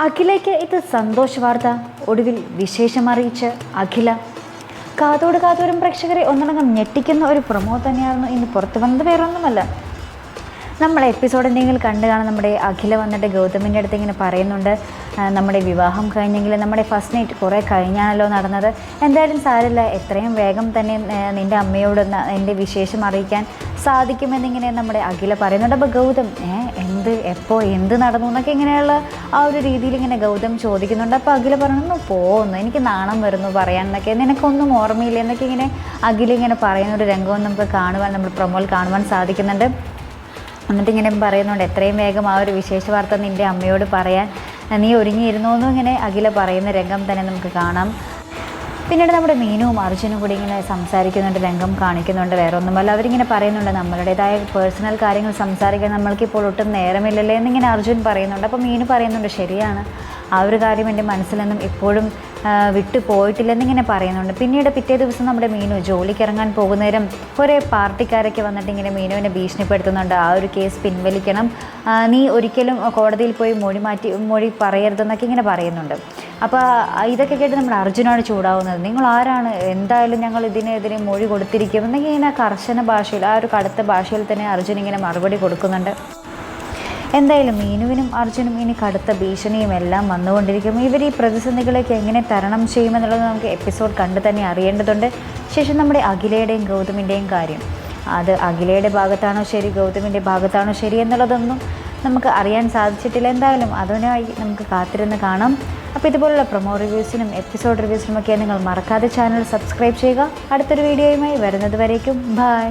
അഖിലയ്ക്ക് ഇത് സന്തോഷ വാർത്ത. ഒടുവിൽ വിശേഷമറിയിച്ച് അഖില. കാതോട് കാതോരം പ്രേക്ഷകരെ ഒന്നടങ്കം ഞെട്ടിക്കുന്ന ഒരു പ്രൊമോ തന്നെയായിരുന്നു ഇന്ന് പുറത്തു വന്നത്. വേറൊന്നുമല്ല. നമ്മൾ എപ്പിസോഡ് എന്തെങ്കിലും കണ്ടു കാണാൻ നമ്മുടെ അഖില വന്നിട്ട് ഗൗതമിന്റെ അടുത്ത് ഇങ്ങനെ പറയുന്നുണ്ട് നമ്മുടെ വിവാഹം കഴിഞ്ഞെങ്കിൽ നമ്മുടെ ഫസ്റ്റ് നൈറ്റ് കുറേ കഴിഞ്ഞാണല്ലോ നടന്നത്. എന്തായാലും സാരമില്ല. എത്രയും വേഗം തന്നെ നിന്റെ അമ്മയോട് എന്റെ വിശേഷം അറിയിക്കാൻ സാധിക്കുമെന്നിങ്ങനെ നമ്മുടെ അഖില പറയുന്നുണ്ട്. അപ്പോൾ ഗൗതം എന്ത് എപ്പോൾ എന്ത് നടന്നു എന്നൊക്കെ ഇങ്ങനെയുള്ള ആ ഒരു രീതിയിൽ ഇങ്ങനെ ഗൗതം ചോദിക്കുന്നുണ്ട്. അപ്പോൾ അഖില പറഞ്ഞു പോകുന്നു എനിക്ക് നാണം വരുന്നു പറയാൻ എന്നൊക്കെ. നിനക്കൊന്നും ഓർമ്മയില്ല എന്നൊക്കെ ഇങ്ങനെ അഖില ഇങ്ങനെ പറയുന്ന ഒരു രംഗവും നമുക്ക് കാണുവാൻ നമ്മൾ പ്രൊമോയിൽ കാണുവാൻ സാധിക്കുന്നുണ്ട്. എന്നിട്ട് ഇങ്ങനെ പറയുന്നുണ്ട് എത്രയും വേഗം ആ ഒരു വിശേഷ വാർത്ത നിന്റെ അമ്മയോട് പറയാൻ നീ ഒരുങ്ങിയിരുന്നു എന്നും ഇങ്ങനെ അഖില പറയുന്ന രംഗം തന്നെ നമുക്ക് കാണാം. പിന്നീട് നമ്മുടെ മീനുവും അർജുനും കൂടി ഇങ്ങനെ സംസാരിക്കുന്നുണ്ട് രംഗം കാണിക്കുന്നുണ്ട് വേറെ ഒന്നുമല്ല അവരിങ്ങനെ പറയുന്നുണ്ട് നമ്മളുടേതായ പേഴ്സണൽ കാര്യങ്ങൾ സംസാരിക്കാൻ നമ്മൾക്കിപ്പോൾ ഒട്ടും നേരമില്ലല്ലേ എന്നിങ്ങനെ അർജുൻ പറയുന്നുണ്ട്. അപ്പോൾ മീനു പറയുന്നുണ്ട് ശരിയാണ്. ആ ഒരു കാര്യം എന്റെ മനസ്സിൽ നിന്നും ഇപ്പോഴും വിട്ടു പോയിട്ടില്ലെന്നിങ്ങനെ പറയുന്നുണ്ട്. പിന്നീട് പിറ്റേ ദിവസം നമ്മുടെ മീനു ജോലിക്ക് ഇറങ്ങാൻ പോകുന്നേരം കുറേ പാർട്ടിക്കാരൊക്കെ വന്നിട്ട് ഇങ്ങനെ മീനുവിനെ ഭീഷണിപ്പെടുത്തുന്നുണ്ട്. ആ ഒരു കേസ് പിൻവലിക്കണം. നീ ഒരിക്കലും കോടതിയിൽ പോയി മൊഴി മാറ്റി മൊഴി പറയരുതെന്നൊക്കെ ഇങ്ങനെ പറയുന്നുണ്ട്. അപ്പോൾ ഇതൊക്കെ കേട്ട് നമ്മുടെ അർജുനാണ് ചൂടാവുന്നത്. നിങ്ങൾ ആരാണ്? എന്തായാലും ഞങ്ങൾ ഇതിനെതിരെ മൊഴി കൊടുത്തിരിക്കും. എന്നൊക്കെ ഇങ്ങനെ കർശന ഭാഷയിൽ ആ ഒരു കടുത്ത ഭാഷയിൽ തന്നെ അർജുൻ ഇങ്ങനെ മറുപടി കൊടുക്കുന്നുണ്ട്. എന്തായാലും മീനുവിനും അർജുനും ഇനി കടുത്ത ഭീഷണിയും എല്ലാം വന്നുകൊണ്ടിരിക്കും. ഇവർ ഈ പ്രതിസന്ധികളൊക്കെ എങ്ങനെ തരണം ചെയ്യുമെന്നുള്ളത് നമുക്ക് എപ്പിസോഡ് കണ്ട് തന്നെ അറിയേണ്ടതുണ്ട്. ശേഷം നമ്മുടെ അഖിലയുടെയും ഗൗതമിന്റെയും കാര്യം. അത് അഖിലയുടെ ഭാഗത്താണോ ശരി ഗൗതമിന്റെ ഭാഗത്താണോ ശരി എന്നുള്ളതൊന്നും നമുക്ക് അറിയാൻ സാധിച്ചിട്ടില്ല. എന്തായാലും അതിനായി നമുക്ക് കാത്തിരുന്ന് കാണാം. അപ്പോൾ ഇതുപോലുള്ള പ്രൊമോ റിവ്യൂസിനും എപ്പിസോഡ് റിവ്യൂസിനുമൊക്കെ നിങ്ങൾ മറക്കാതെ ചാനൽ സബ്സ്ക്രൈബ് ചെയ്യുക. അടുത്തൊരു വീഡിയോയുമായി വരുന്നത് വരേക്കും. ബൈ